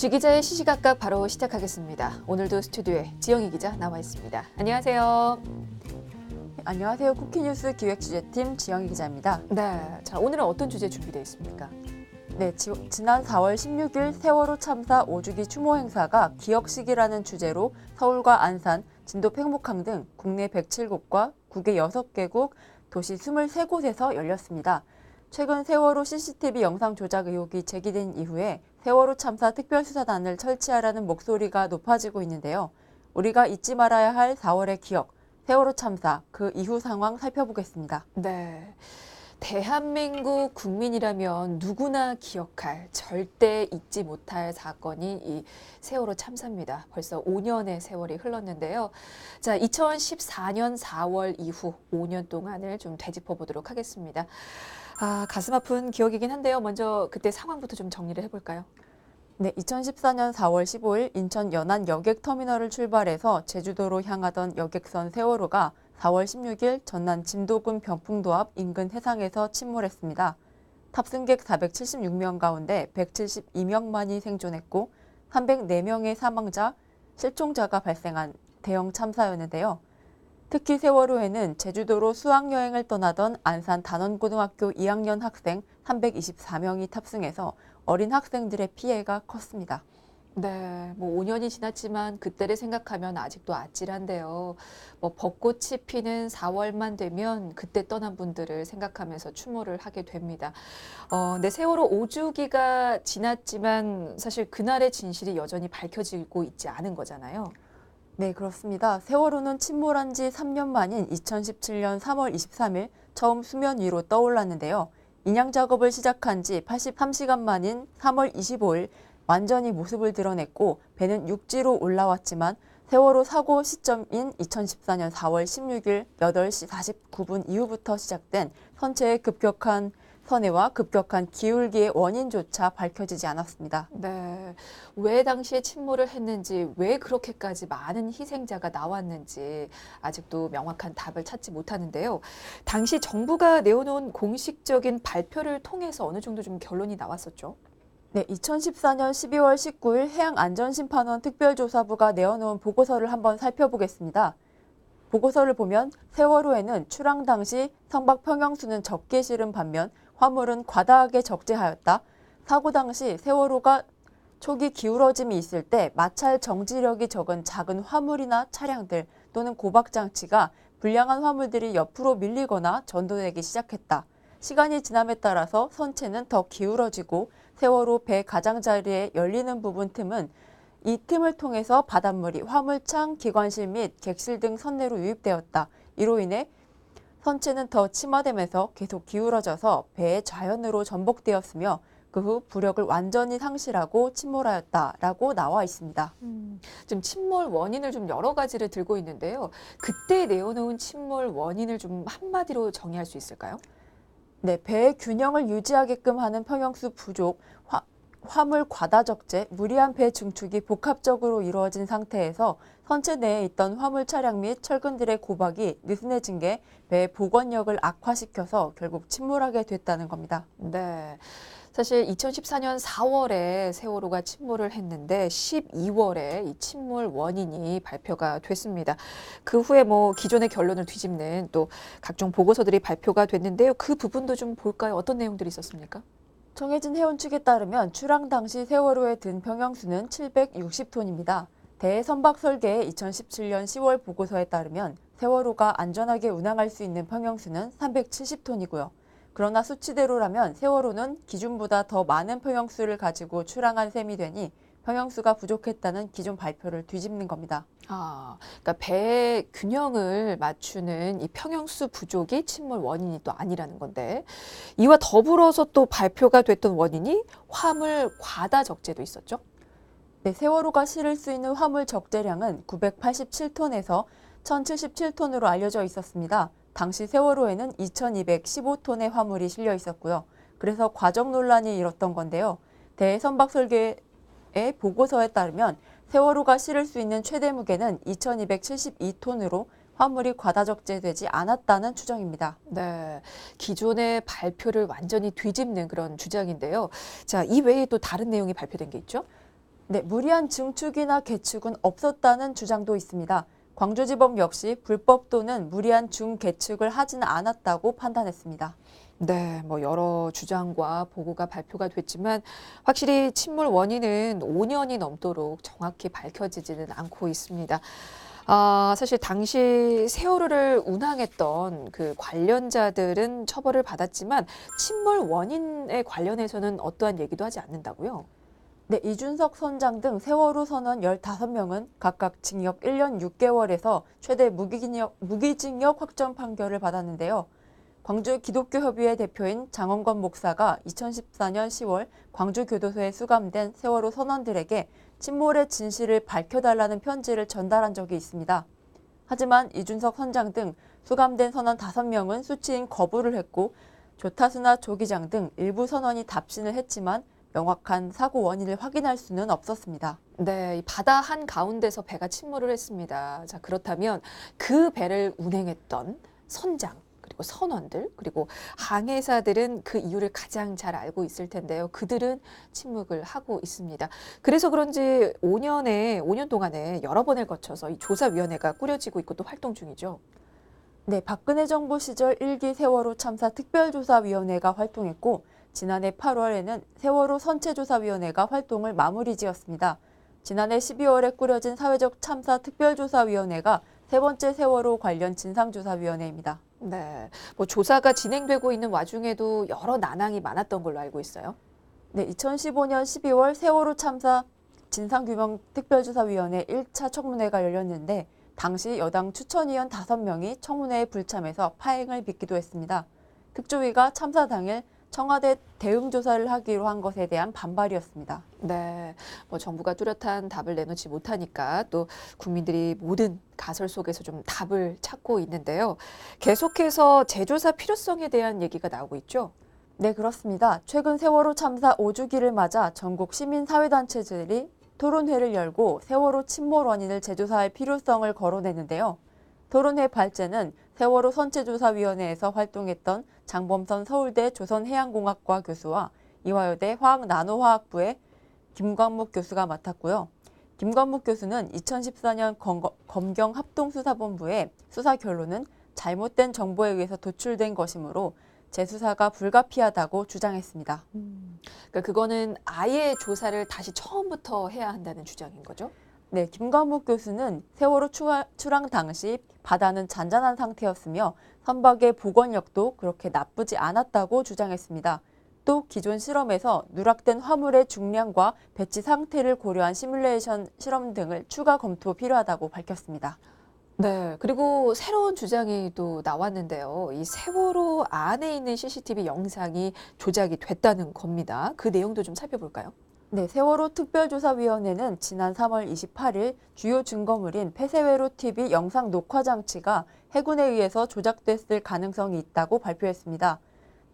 쥐 기자의 시시각각 바로 시작하겠습니다. 오늘도 스튜디오에 지영희 기자 나와 있습니다. 안녕하세요. 안녕하세요. 쿠키뉴스 기획취재팀 지영희 기자입니다. 네, 자 오늘은 어떤 주제 준비되어 있습니까? 네, 지, 지난 4월 16일 세월호 참사 5주기 추모 행사가 기억식이라는 주제로 서울과 안산, 진도 팽목항 등 국내 107곳과 국외 6개국, 도시 23곳에서 열렸습니다. 최근 세월호 CCTV 영상 조작 의혹이 제기된 이후에 세월호 참사 특별수사단을 설치하라는 목소리가 높아지고 있는데요. 우리가 잊지 말아야 할 4월의 기억, 세월호 참사, 그 이후 상황 살펴보겠습니다. 네. 대한민국 국민이라면 누구나 기억할 절대 잊지 못할 사건이 이 세월호 참사입니다. 벌써 5년의 세월이 흘렀는데요. 자, 2014년 4월 이후 5년 동안을 좀 되짚어 보도록 하겠습니다. 아, 가슴 아픈 기억이긴 한데요. 먼저 그때 상황부터 좀 정리를 해볼까요? 네, 2014년 4월 15일 인천 연안 여객터미널을 출발해서 제주도로 향하던 여객선 세월호가 4월 16일 전남 진도군 병풍도 앞 인근 해상에서 침몰했습니다. 탑승객 476명 가운데 172명만이 생존했고 304명의 사망자, 실종자가 발생한 대형 참사였는데요. 특히 세월호에는 제주도로 수학여행을 떠나던 안산 단원고등학교 2학년 학생 324명이 탑승해서 어린 학생들의 피해가 컸습니다. 네, 뭐 5년이 지났지만 그때를 생각하면 아직도 아찔한데요. 뭐 벚꽃이 피는 4월만 되면 그때 떠난 분들을 생각하면서 추모를 하게 됩니다. 어, 네, 세월호 5주기가 지났지만 사실 그날의 진실이 여전히 밝혀지고 있지 않은 거잖아요. 네, 그렇습니다. 세월호는 침몰한 지 3년 만인 2017년 3월 23일 처음 수면 위로 떠올랐는데요. 인양 작업을 시작한 지 83시간 만인 3월 25일 완전히 모습을 드러냈고 배는 육지로 올라왔지만 세월호 사고 시점인 2014년 4월 16일 8시 49분 이후부터 시작된 선체의 급격한 선해와 급격한 기울기의 원인조차 밝혀지지 않았습니다. 네. 왜 당시에 침몰을 했는지, 왜 그렇게까지 많은 희생자가 나왔는지 아직도 명확한 답을 찾지 못하는데요. 당시 정부가 내어놓은 공식적인 발표를 통해서 어느 정도 좀 결론이 나왔었죠. 네, 2014년 12월 19일 해양안전심판원 특별조사부가 내어놓은 보고서를 한번 살펴보겠습니다. 보고서를 보면 세월호에는 출항 당시 선박 평형수는 적게 실은 반면 화물은 과다하게 적재하였다. 사고 당시 세월호가 초기 기울어짐이 있을 때 마찰 정지력이 적은 작은 화물이나 차량들 또는 고박 장치가 불량한 화물들이 옆으로 밀리거나 전도되기 시작했다. 시간이 지남에 따라서 선체는 더 기울어지고 세월호 배 가장자리에 열리는 부분 틈은 이 틈을 통해서 바닷물이 화물창, 기관실 및 객실 등 선내로 유입되었다. 이로 인해 선체는 더 침하되면서 계속 기울어져서 배의 좌연으로 전복되었으며 그 후 부력을 완전히 상실하고 침몰하였다라고 나와 있습니다. 지금 침몰 원인을 좀 여러 가지를 들고 있는데요. 그때 내어놓은 침몰 원인을 좀 한마디로 정의할 수 있을까요? 네, 배의 균형을 유지하게끔 하는 평형수 부족, 화, 화물 과다 적재, 무리한 배 증축이 복합적으로 이루어진 상태에서 선체 내에 있던 화물 차량 및 철근들의 고박이 느슨해진 게 배의 복원력을 악화시켜서 결국 침몰하게 됐다는 겁니다. 네. 사실 2014년 4월에 세월호가 침몰을 했는데 12월에 이 침몰 원인이 발표가 됐습니다. 그 후에 뭐 기존의 결론을 뒤집는 또 각종 보고서들이 발표가 됐는데요. 그 부분도 좀 볼까요? 어떤 내용들이 있었습니까? 정해진 해운 측에 따르면 출항 당시 세월호에 든 평형수는 760톤입니다. 대선박 설계의 2017년 10월 보고서에 따르면 세월호가 안전하게 운항할 수 있는 평형수는 370톤이고요. 그러나 수치대로라면 세월호는 기준보다 더 많은 평형수를 가지고 출항한 셈이 되니 평형수가 부족했다는 기존 발표를 뒤집는 겁니다. 아, 그러니까 배의 균형을 맞추는 이 평형수 부족이 침몰 원인이 또 아니라는 건데 이와 더불어서 또 발표가 됐던 원인이 화물 과다 적재도 있었죠. 네, 세월호가 실을 수 있는 화물 적재량은 987톤에서 1077톤으로 알려져 있었습니다. 당시 세월호에는 2215톤의 화물이 실려 있었고요. 그래서 과정 논란이 일었던 건데요. 대선박 설계 의 보고서에 따르면 세월호가 실을 수 있는 최대 무게는 2272톤으로 화물이 과다 적재되지 않았다는 추정입니다. 네, 기존의 발표를 완전히 뒤집는 그런 주장인데요. 자, 이 외에 또 다른 내용이 발표된 게 있죠? 네, 무리한 증축이나 개축은 없었다는 주장도 있습니다. 광주지법 역시 불법 또는 무리한 중개축을 하지는 않았다고 판단했습니다. 네, 뭐 여러 주장과 보고가 발표가 됐지만 확실히 침몰 원인은 5년이 넘도록 정확히 밝혀지지는 않고 있습니다. 아, 사실 당시 세월호를 운항했던 그 관련자들은 처벌을 받았지만 침몰 원인에 관련해서는 어떠한 얘기도 하지 않는다고요? 네, 이준석 선장 등 세월호 선원 15명은 각각 징역 1년 6개월에서 최대 무기징역, 무기징역 확정 판결을 받았는데요. 광주 기독교협의회 대표인 장원건 목사가 2014년 10월 광주교도소에 수감된 세월호 선원들에게 침몰의 진실을 밝혀달라는 편지를 전달한 적이 있습니다. 하지만 이준석 선장 등 수감된 선원 5명은 수치인 거부를 했고 조타수나 조기장 등 일부 선원이 답신을 했지만 명확한 사고 원인을 확인할 수는 없었습니다. 네, 이 바다 한 가운데서 배가 침몰을 했습니다. 자, 그렇다면 그 배를 운행했던 선장, 그리고 선원들, 그리고 항해사들은 그 이유를 가장 잘 알고 있을 텐데요. 그들은 침묵을 하고 있습니다. 그래서 그런지 5년에, 5년 동안에 여러 번을 거쳐서 이 조사위원회가 꾸려지고 있고 또 활동 중이죠. 네, 박근혜 정부 시절 1기 세월호 참사 특별조사위원회가 활동했고 지난해 8월에는 세월호 선체조사위원회가 활동을 마무리 지었습니다. 지난해 12월에 꾸려진 사회적 참사 특별조사위원회가 세 번째 세월호 관련 진상조사위원회입니다. 네, 뭐 조사가 진행되고 있는 와중에도 여러 난항이 많았던 걸로 알고 있어요. 네, 2015년 12월 세월호 참사 진상규명 특별조사위원회 1차 청문회가 열렸는데 당시 여당 추천위원 5명이 청문회에 불참해서 파행을 빚기도 했습니다. 특조위가 참사 당일 청와대 대응 조사를 하기로 한 것에 대한 반발이었습니다. 네, 뭐 정부가 뚜렷한 답을 내놓지 못하니까 또 국민들이 모든 가설 속에서 좀 답을 찾고 있는데요. 계속해서 재조사 필요성에 대한 얘기가 나오고 있죠. 네, 그렇습니다. 최근 세월호 참사 5주기를 맞아 전국 시민사회단체들이 토론회를 열고 세월호 침몰 원인을 재조사할 필요성을 거론했는데요. 토론회 발제는 세월호 선체조사위원회에서 활동했던 장범선 서울대 조선해양공학과 교수와 이화여대 화학나노화학부의 김광묵 교수가 맡았고요. 김광묵 교수는 2014년 검경 합동수사본부의 수사 결론은 잘못된 정보에 의해서 도출된 것이므로 재수사가 불가피하다고 주장했습니다. 그러니까 그거는 아예 조사를 다시 처음부터 해야 한다는 주장인 거죠. 네, 김광묵 교수는 세월호 추가- 출항 당시 바다는 잔잔한 상태였으며 선박의 복원력도 그렇게 나쁘지 않았다고 주장했습니다. 또 기존 실험에서 누락된 화물의 중량과 배치 상태를 고려한 시뮬레이션 실험 등을 추가 검토 필요하다고 밝혔습니다. 네, 그리고 새로운 주장이 또 나왔는데요. 이 세월호 안에 있는 CCTV 영상이 조작이 됐다는 겁니다. 그 내용도 좀 살펴볼까요? 네, 세월호 특별조사위원회는 지난 3월 28일 주요 증거물인 폐쇄회로 TV 영상 녹화 장치가 해군에 의해서 조작됐을 가능성이 있다고 발표했습니다.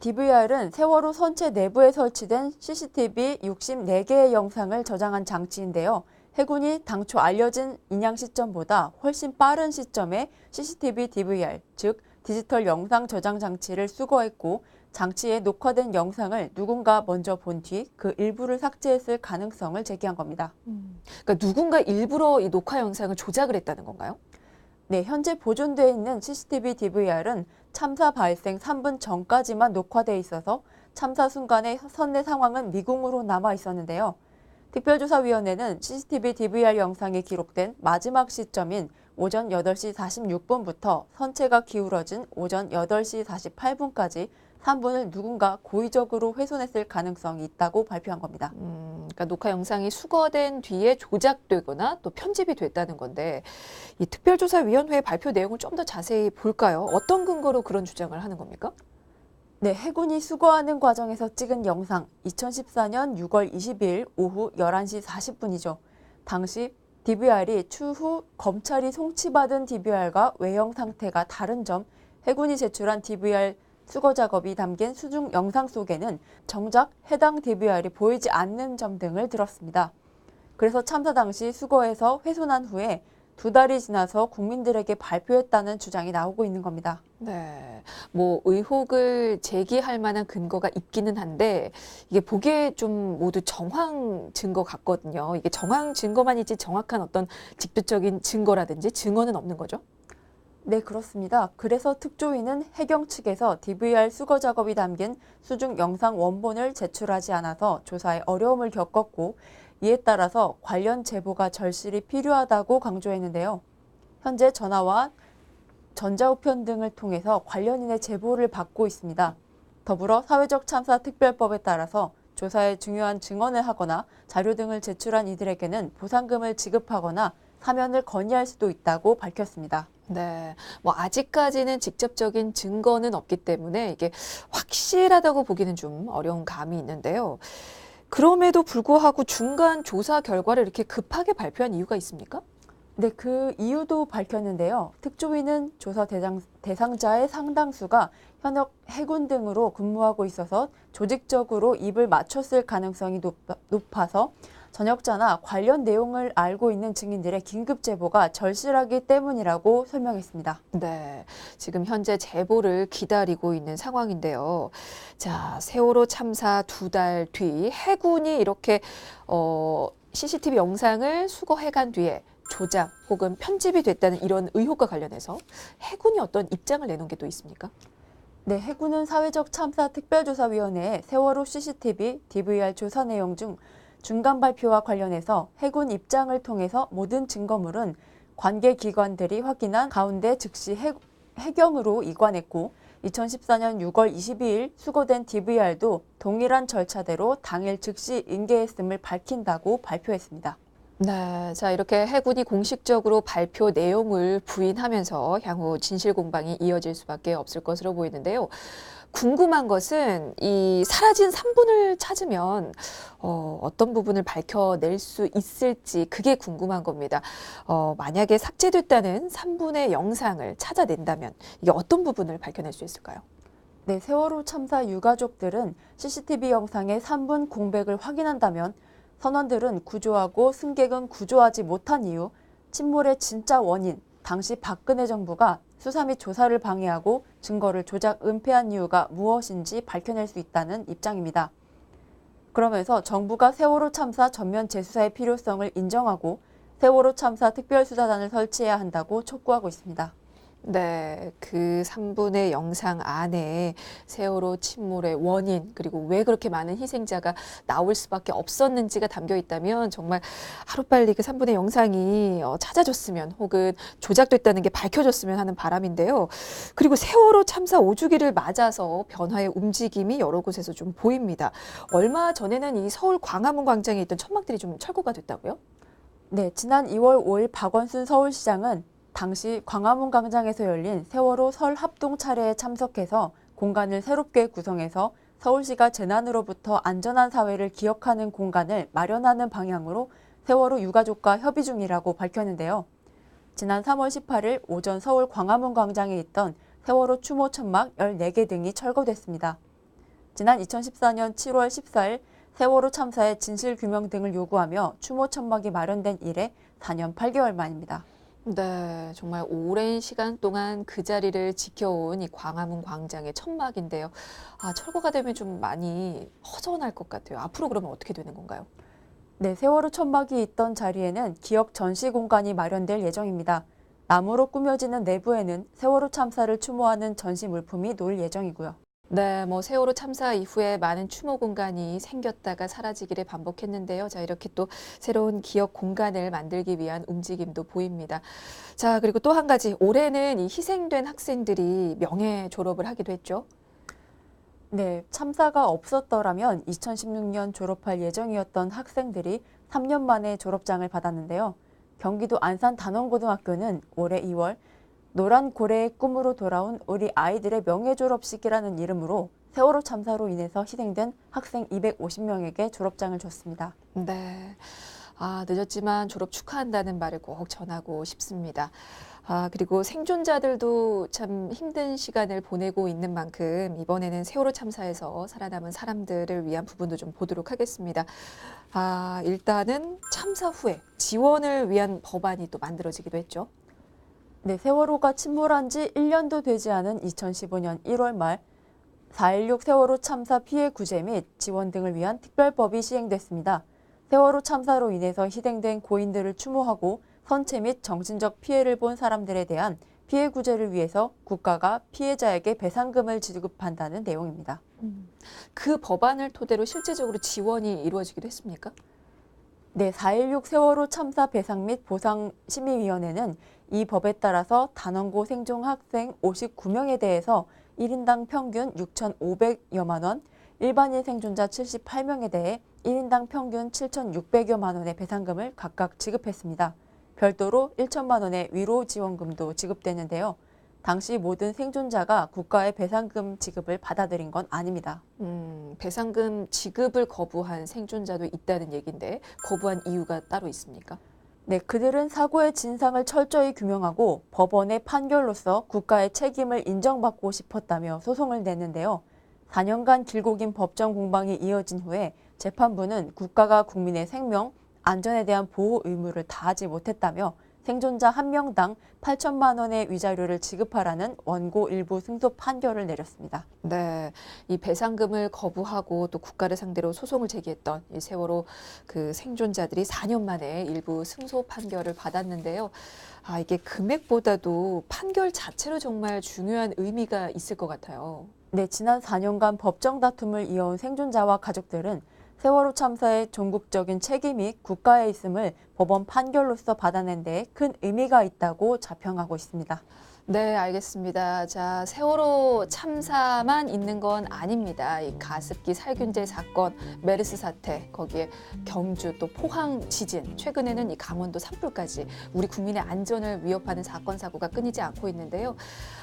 DVR은 세월호 선체 내부에 설치된 CCTV 64개의 영상을 저장한 장치인데요. 해군이 당초 알려진 인양 시점보다 훨씬 빠른 시점에 CCTV DVR, 즉 디지털 영상 저장 장치를 수거했고 장치에 녹화된 영상을 누군가 먼저 본 뒤 그 일부를 삭제했을 가능성을 제기한 겁니다. 그러니까 누군가 일부러 이 녹화 영상을 조작을 했다는 건가요? 네, 현재 보존되어 있는 CCTV DVR은 참사 발생 3분 전까지만 녹화돼 있어서 참사 순간의 선내 상황은 미궁으로 남아 있었는데요. 특별조사위원회는 CCTV DVR 영상이 기록된 마지막 시점인 오전 8시 46분부터 선체가 기울어진 오전 8시 48분까지 3분을 누군가 고의적으로 훼손했을 가능성이 있다고 발표한 겁니다. 음, 그러니까 녹화 영상이 수거된 뒤에 조작되거나 또 편집이 됐다는 건데 이 특별조사위원회 발표 내용을 좀 더 자세히 볼까요? 어떤 근거로 그런 주장을 하는 겁니까? 네, 해군이 수거하는 과정에서 찍은 영상 2014년 6월 22일 오후 11시 40분이죠. 당시 DVR이 추후 검찰이 송치받은 DVR과 외형 상태가 다른 점, 해군이 제출한 DVR 수거 작업이 담긴 수중 영상 속에는 정작 해당 DVR이 보이지 않는 점 등을 들었습니다. 그래서 참사 당시 수거해서 훼손한 후에 두 달이 지나서 국민들에게 발표했다는 주장이 나오고 있는 겁니다. 네. 뭐 의혹을 제기할 만한 근거가 있기는 한데 이게 보기에 좀 모두 정황 증거 같거든요. 이게 정황 증거만 있지 정확한 어떤 직접적인 증거라든지 증언은 없는 거죠? 네, 그렇습니다. 그래서 특조위는 해경 측에서 DVR 수거 작업이 담긴 수중 영상 원본을 제출하지 않아서 조사에 어려움을 겪었고 이에 따라서 관련 제보가 절실히 필요하다고 강조했는데요. 현재 전화와 전자우편 등을 통해서 관련인의 제보를 받고 있습니다. 더불어 사회적 참사 특별법에 따라서 조사에 중요한 증언을 하거나 자료 등을 제출한 이들에게는 보상금을 지급하거나 사면을 건의할 수도 있다고 밝혔습니다. 네. 뭐 아직까지는 직접적인 증거는 없기 때문에 이게 확실하다고 보기는 좀 어려운 감이 있는데요. 그럼에도 불구하고 중간 조사 결과를 이렇게 급하게 발표한 이유가 있습니까? 네, 그 이유도 밝혔는데요. 특조위는 조사 대상, 대상자의 상당수가 현역 해군 등으로 근무하고 있어서 조직적으로 입을 맞췄을 가능성이 높아, 높아서 전역자나 관련 내용을 알고 있는 증인들의 긴급 제보가 절실하기 때문이라고 설명했습니다. 네. 지금 현재 제보를 기다리고 있는 상황인데요. 자, 세월호 참사 두 달 뒤 해군이 이렇게 어, CCTV 영상을 수거해 간 뒤에 조작 혹은 편집이 됐다는 이런 의혹과 관련해서 해군이 어떤 입장을 내놓은 게 또 있습니까? 네, 해군은 사회적 참사 특별조사위원회에 세월호 CCTV, DVR 조사 내용 중 중간 발표와 관련해서 해군 입장을 통해서 모든 증거물은 관계 기관들이 확인한 가운데 즉시 해, 해경으로 이관했고 2014년 6월 22일 수거된 DVR도 동일한 절차대로 당일 즉시 인계했음을 밝힌다고 발표했습니다. 네, 자 이렇게 해군이 공식적으로 발표 내용을 부인하면서 향후 진실 공방이 이어질 수밖에 없을 것으로 보이는데요. 궁금한 것은 이 사라진 3분을 찾으면 어, 어떤 부분을 밝혀낼 수 있을지 그게 궁금한 겁니다. 어, 만약에 삭제됐다는 3분의 영상을 찾아낸다면 이게 어떤 부분을 밝혀낼 수 있을까요? 네, 세월호 참사 유가족들은 CCTV 영상의 3분 공백을 확인한다면 선원들은 구조하고 승객은 구조하지 못한 이유, 침몰의 진짜 원인, 당시 박근혜 정부가 수사 및 조사를 방해하고 증거를 조작 은폐한 이유가 무엇인지 밝혀낼 수 있다는 입장입니다. 그러면서 정부가 세월호 참사 전면 재수사의 필요성을 인정하고 세월호 참사 특별수사단을 설치해야 한다고 촉구하고 있습니다. 네, 그 3분의 영상 안에 세월호 침몰의 원인, 그리고 왜 그렇게 많은 희생자가 나올 수밖에 없었는지가 담겨 있다면 정말 하루빨리 그 3분의 영상이 어, 찾아졌으면 혹은 조작됐다는 게 밝혀졌으면 하는 바람인데요. 그리고 세월호 참사 5주기를 맞아서 변화의 움직임이 여러 곳에서 좀 보입니다. 얼마 전에는 이 서울 광화문 광장에 있던 천막들이 좀 철거가 됐다고요? 네, 지난 2월 5일 박원순 서울시장은 당시 광화문 광장에서 열린 세월호 설 합동 차례에 참석해서 공간을 새롭게 구성해서 서울시가 재난으로부터 안전한 사회를 기억하는 공간을 마련하는 방향으로 세월호 유가족과 협의 중이라고 밝혔는데요. 지난 3월 18일 오전 서울 광화문 광장에 있던 세월호 추모 천막 14개 등이 철거됐습니다. 지난 2014년 7월 14일 세월호 참사의 진실 규명 등을 요구하며 추모 천막이 마련된 이래 4년 8개월 만입니다. 네, 정말 오랜 시간 동안 그 자리를 지켜온 이 광화문 광장의 천막인데요. 아, 철거가 되면 좀 많이 허전할 것 같아요. 앞으로 그러면 어떻게 되는 건가요? 네, 세월호 천막이 있던 자리에는 기억 전시 공간이 마련될 예정입니다. 나무로 꾸며지는 내부에는 세월호 참사를 추모하는 전시 물품이 놓일 예정이고요. 네, 뭐 세월호 참사 이후에 많은 추모 공간이 생겼다가 사라지기를 반복했는데요. 자, 이렇게 또 새로운 기억 공간을 만들기 위한 움직임도 보입니다. 자, 그리고 또 한 가지 올해는 이 희생된 학생들이 명예 졸업을 하기도 했죠. 네, 참사가 없었더라면 2016년 졸업할 예정이었던 학생들이 3년 만에 졸업장을 받았는데요. 경기도 안산 단원고등학교는 올해 2월 노란 고래의 꿈으로 돌아온 우리 아이들의 명예 졸업식이라는 이름으로 세월호 참사로 인해서 희생된 학생 250명에게 졸업장을 줬습니다. 네. 아, 늦었지만 졸업 축하한다는 말을 꼭 전하고 싶습니다. 아, 그리고 생존자들도 참 힘든 시간을 보내고 있는 만큼 이번에는 세월호 참사에서 살아남은 사람들을 위한 부분도 좀 보도록 하겠습니다. 아, 일단은 참사 후에 지원을 위한 법안이 또 만들어지기도 했죠. 네, 세월호가 침몰한 지 1년도 되지 않은 2015년 1월 말 4.16 세월호 참사 피해 구제 및 지원 등을 위한 특별법이 시행됐습니다. 세월호 참사로 인해서 희생된 고인들을 추모하고 선체 및 정신적 피해를 본 사람들에 대한 피해 구제를 위해서 국가가 피해자에게 배상금을 지급한다는 내용입니다. 그 법안을 토대로 실제적으로 지원이 이루어지기도 했습니까? 네, 4.16 세월호 참사 배상 및 보상 심의위원회는 이 법에 따라서 단원고 생존 학생 59명에 대해서 1인당 평균 6,500여만 원, 일반인 생존자 78명에 대해 1인당 평균 7,600여만 원의 배상금을 각각 지급했습니다. 별도로 1천만 원의 위로 지원금도 지급되는데요. 당시 모든 생존자가 국가의 배상금 지급을 받아들인 건 아닙니다. 음, 배상금 지급을 거부한 생존자도 있다는 얘기인데 거부한 이유가 따로 있습니까? 네, 그들은 사고의 진상을 철저히 규명하고 법원의 판결로서 국가의 책임을 인정받고 싶었다며 소송을 냈는데요. 4년간 길고 긴 법정 공방이 이어진 후에 재판부는 국가가 국민의 생명, 안전에 대한 보호 의무를 다하지 못했다며 생존자 한 명당 8천만 원의 위자료를 지급하라는 원고 일부 승소 판결을 내렸습니다. 네, 이 배상금을 거부하고 또 국가를 상대로 소송을 제기했던 이 세월호 그 생존자들이 4년 만에 일부 승소 판결을 받았는데요. 아, 이게 금액보다도 판결 자체로 정말 중요한 의미가 있을 것 같아요. 네, 지난 4년간 법정 다툼을 이어온 생존자와 가족들은 세월호 참사의 전국적인 책임이 국가에 있음을 법원 판결로서 받아낸 데 큰 의미가 있다고 자평하고 있습니다. 네, 알겠습니다. 자, 세월호 참사만 있는 건 아닙니다. 이 가습기 살균제 사건, 메르스 사태, 거기에 경주 또 포항 지진, 최근에는 이 강원도 산불까지 우리 국민의 안전을 위협하는 사건 사고가 끊이지 않고 있는데요.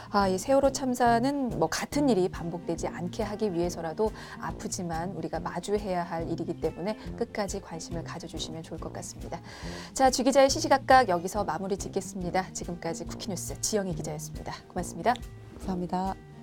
아, 이 세월호 참사는 뭐 같은 일이 반복되지 않게 하기 위해서라도 아프지만 우리가 마주해야 할 일이기 때문에 끝까지 관심을 가져주시면 좋을 것 같습니다. 자, 주 기자의 시시각각 여기서 마무리 짓겠습니다. 지금까지 쿠키뉴스 지영희 기자였 습니다. 고맙습니다. 감사합니다.